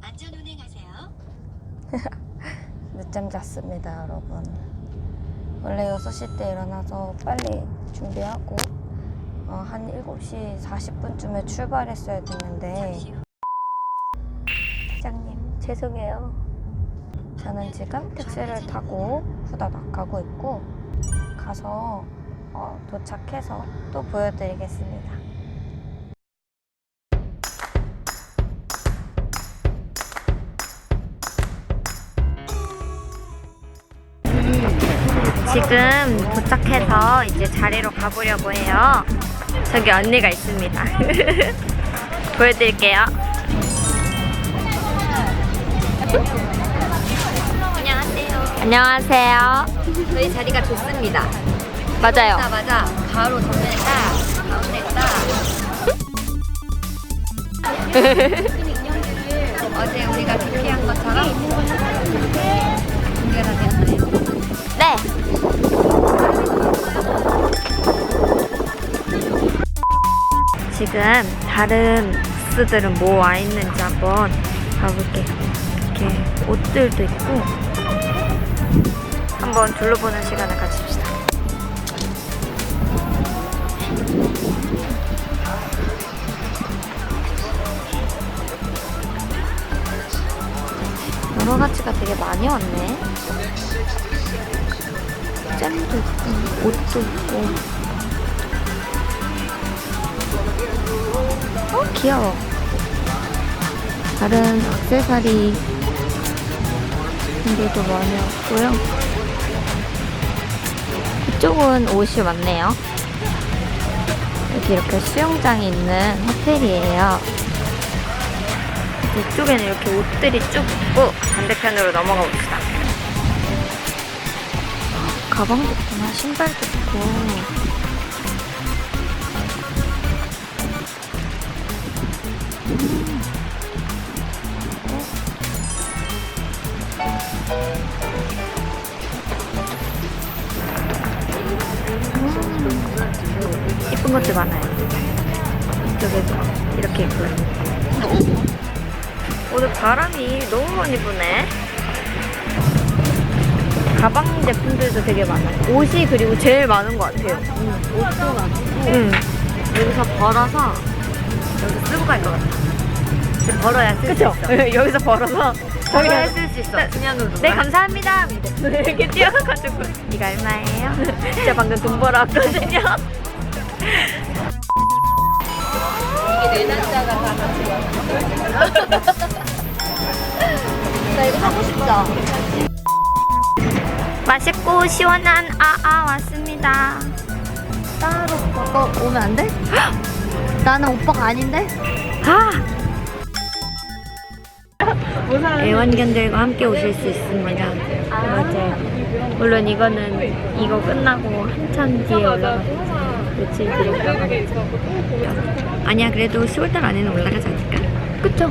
안전 운행하세요. 늦잠 잤습니다, 여러분. 원래 6시 때 일어나서 빨리 준비하고 어, 한 7시 40분쯤에 출발했어야 됐는데 사장님 죄송해요. 저는 지금 택시를 타고 후다닥 가고 있고 가서 어, 도착해서 또 보여드리겠습니다. 지금 도착해서 이제 자리로 가보려고 해요. 저기 언니가 있습니다. 보여드릴게요. 안녕하세요. 안녕하세요. 저희 자리가 좋습니다. 맞아요. 맞아. 가로 정면에 딱, 가운데 딱. 어제 우리가 지금 다른 부스들은 뭐 와 있는지 한번 가볼게요. 이렇게 옷들도 있고 한번 둘러보는 시간을 가집시다. 여러 가지가 되게 많이 왔네. 잼도 있고 옷도 있고 어 귀여워. 다른 액세서리 분들도 많이 왔고요. 이쪽은 옷이 많네요. 여기 이렇게 수영장이 있는 호텔이에요. 이쪽에는 이렇게 옷들이 쭉 있고 반대편으로 넘어가 봅시다. 가방도 있구나. 신발도 있고 예쁜 것들 많아요 이쪽에도 이렇게 있고요 오늘 바람이 너무 많이 부네 가방 제품들도 되게 많아요. 옷이 그리고 제일 많은 것 같아요. 옷도 많고 응. 여기서 벌어서 여기 쓰고 갈 것 같아. 이렇게 벌어야 쓸수 있어. 여기서 벌어서 벌어야 쓸수 있어. 그냥으로 네 감사합니다. 이렇게 뛰어가지고 이거 얼마예요? 진짜 방금 돈 벌어 왔거든요. 이게 내 남자가 다나 이거 사고 싶다. 맛있고 시원한 아아 왔습니다. 따로 바꿔 오면 안 돼? 나는 오빠가 아닌데? 아! 애완견들과 함께 오실 수 있습니다. 맞아요. 물론 이거는 이거 끝나고 한참 뒤에 올라가서 며칠 뒤에 올라가겠죠. 아니야, 그래도 10월달 안에는 올라가지 않을까? 그쵸?